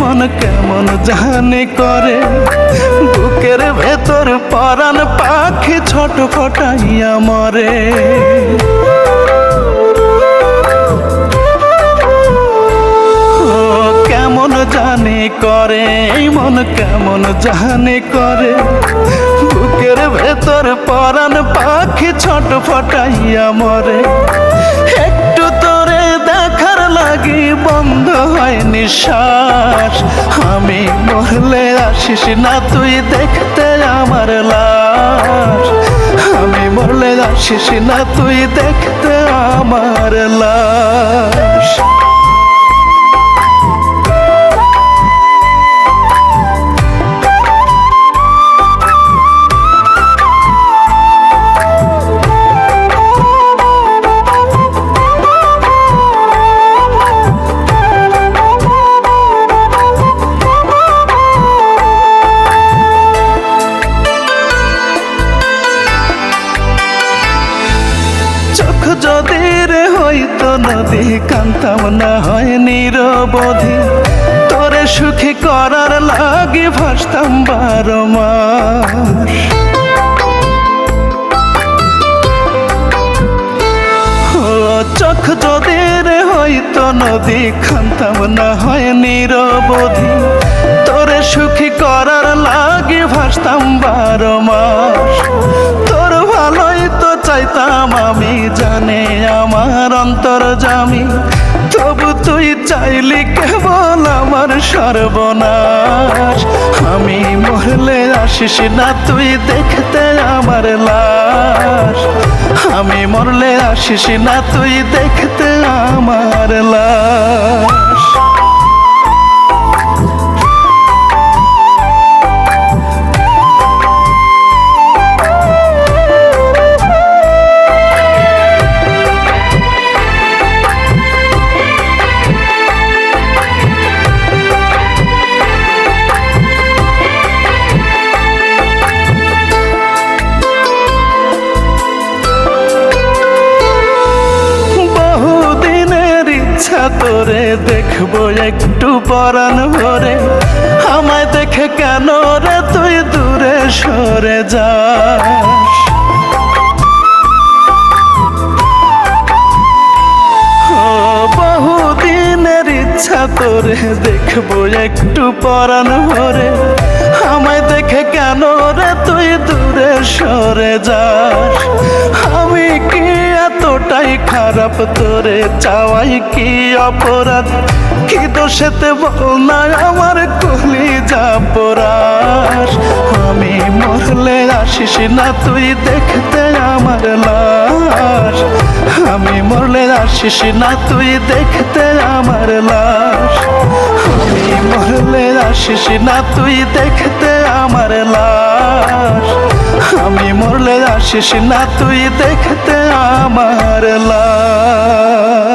মন কেমন জানি করে? বুকের ভেতর পরাণ পাখি ছোট ফটাইয়া মরে কেমন জানি করে, এই মন কেমন জানি করে? বুকের ভেতর পরাণ পাখি ছোট ফটাইয়া মরে। লাগি বন্ধ হয় নিঃশ্বাস। আমি মরলে আসিস না, তুই দেখতে আমার লাশ। আমি মরলে আসিস না, তুই দেখতে আমার লাশ। যদি রে হইতো নদী, কান্তাম না হয় নিরবধি। তোরে সুখী করার লাগে ভাসতাম বারো মাস। চোখ যদি রে হইতো নদী খান্তাম না হয় নিরবধি। তোরে সুখী করার লাগে ভাসতাম বারো মাস। জামি, তবু তুই চাইলি কেবল আমার সর্বনাশ। আমি মরলে আসিস না, তুই দেখতে আমার লাশ। আমি মরলে আসিস না, তুই দেখতে আমার লাশ। দেখব একটু পরাণ ভরে। আমায় দেখে কেন রে তুই দূরে সরে ইচ্ছা তোরে দেখব একটু পরাণ ভরে। আমায় দেখে কেন রে তুই দূরে সরে যাস তোরে চাওয়াই কি অপরাধ? কি দোষেতে বল না, আমার কলি যা পরাস আমি মরলে আসিস না, তুই দেখতে আমার লাশ। আমি মরলে আসিস না, তুই দেখতে আমার লাশ। আমি মরলে আসিস না, তুই দেখতে আমার লাশ। আসিস না তুই দেখতে আমার লাশ।